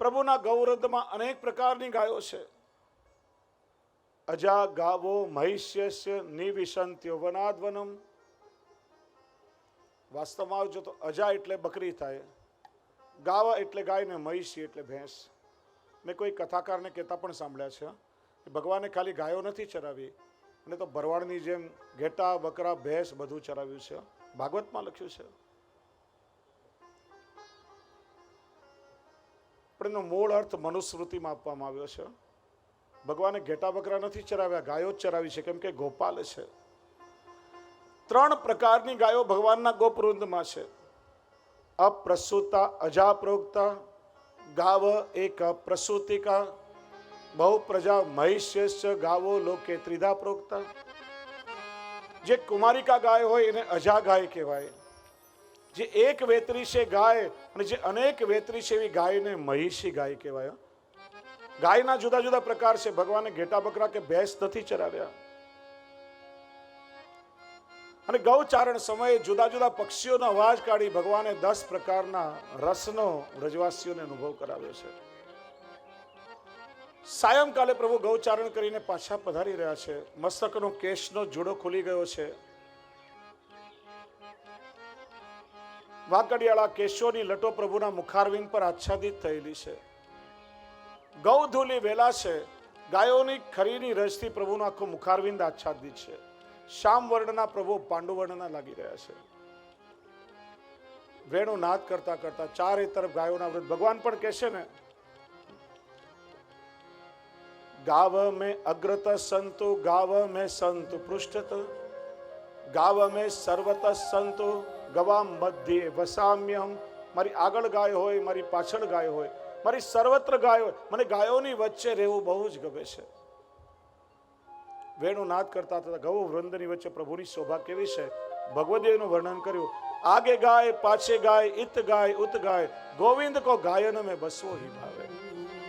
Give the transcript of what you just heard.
પ્રભુના ગૌરદમાં અનેક પ્રકારની ગાયો છે. અજા ગાવો મહિષ્યસ્ય નિવિશંત્યો વનાદવનમ. વાસ્તવમાં આવજો તો અજા એટલે બકરી થાય, ગાવા એટલે ગાય ને મહિષી એટલે ભેંસ. મેં કોઈ કથાકારને કહેતા પણ સાંભળ્યા છે કે ભગવાને ખાલી ગાયો નથી ચરાવી, અને તો ભરવાડની જેમ ઘેટા, બકરા, ભેંસ બધું ચરાવ્યું છે. ભાગવતમાં લખ્યું છે. પણ એનો મૂળ અર્થ મનુસ્મૃતિમાં આપવામાં આવ્યો છે. ભગવાને ઘેટા બકરા નથી ચરાવ્યા, ગાયો જ ચરાવી છે. કેમ કે ગોપાલ છે. ત્રણ પ્રકારની ગાયો ભગવાનના ગોપવૃંદમાં છે. અપ્રસૂતા, અજાપ્રોક્તા, ગાવ એક પ્રસૂતિકા બહુ પ્રજા મહિષ્યશ્ચ ગાવો લોકે ત્રિધા પ્રોક્તા જે કુમારિકા ગાય હોય એને અજા ગાય કહેવાય. જે એક વેતરી ગાય અને જે અનેક વેતરી એવી ગાયને મહિષી ગાય કહેવાય. ગાયના જુદા જુદા પ્રકાર છે. ભગવાને ઘેટા બકરા કે ભેંસ નથી ચરાવ્યા. અને ગૌચારણ સમયે જુદા જુદા પક્ષીઓનો અવાજ કાઢી ભગવાને દસ પ્રકારના રસનો વ્રજવાસીઓને અનુભવ કરાવ્યો છે. સાયંકાલે પ્રભુ ગૌચારણ કરીને પાછા પધારી રહ્યા છે. મસ્તકનો કેશનો જુડો ખુલી ગયો છે. વાંકડિયાળા કેશોની લટો પ્રભુના મુખારવિંદ પર આચ્છાદિત થયેલી છે. ગૌધૂલી વેલા છે ગાયોની ખરીની રજથી પ્રભુનું આખું મુખારવિંદ આચ્છાદિત છે. શ્યામ વર્ણના પ્રભુ પાંડુ વર્ણના લાગી રહ્યા છે. વેણુ નાદ કરતા કરતા ચારે તરફ ગાયોના વૃદ્ધ ભગવાન પણ કહેશે ને, ગાવ મેં અગ્રત સંતુ, ગાવ મેં સંતુ પૃષ્ઠત ગાવ મેં સર્વત સંતો ગવા મધ્યે વસામ્યમ મારી આગળ ગાય હોય, મારી પાછળ ગાય હોય, મારી સર્વત્ર ગાય હોય. મને ગાયોની વચ્ચે રહેવું બહુ જ ગમે છે. વેણુ નાદ કરતા હતા, ગૌ વૃંદની વચ્ચે પ્રભુની શોભા કેવી છે? ભગવદેવનું વર્ણન કર્યું, આગે ગાય, પાછે ગાય ઇત ગાય, ઉત ગાય. ગોવિંદ કો ગાયન મેં બસવો હી ભાવે.